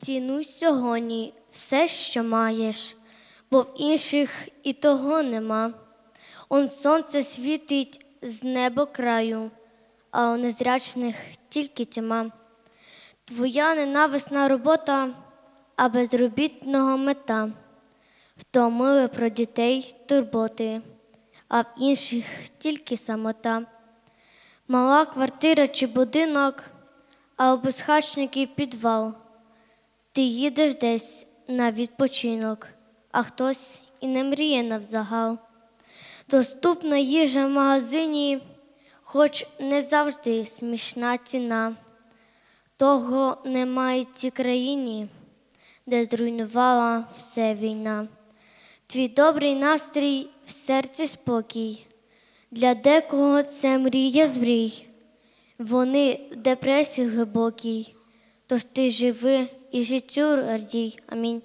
Цінуй сьогодні все, що маєш, бо в інших і того нема. Он сонце світить з неба краю, а у незрячних тільки тьма. Твоя ненависна робота, а безробітного мета. Втомили про дітей турботи, а в інших тільки самота. Мала квартира чи будинок, а у безхачників підвал. Ти їдеш десь на відпочинок, а хтось і не мріє навзагал. Доступна їжа в магазині, хоч не завжди смішна ціна. Того немає в цій країні, де зруйнувала все війна. Твій добрий настрій в серці спокій. Для декого це мрія з мрій. Вони в депресії глибокій. Тож ти живи і життю радій. Амінь.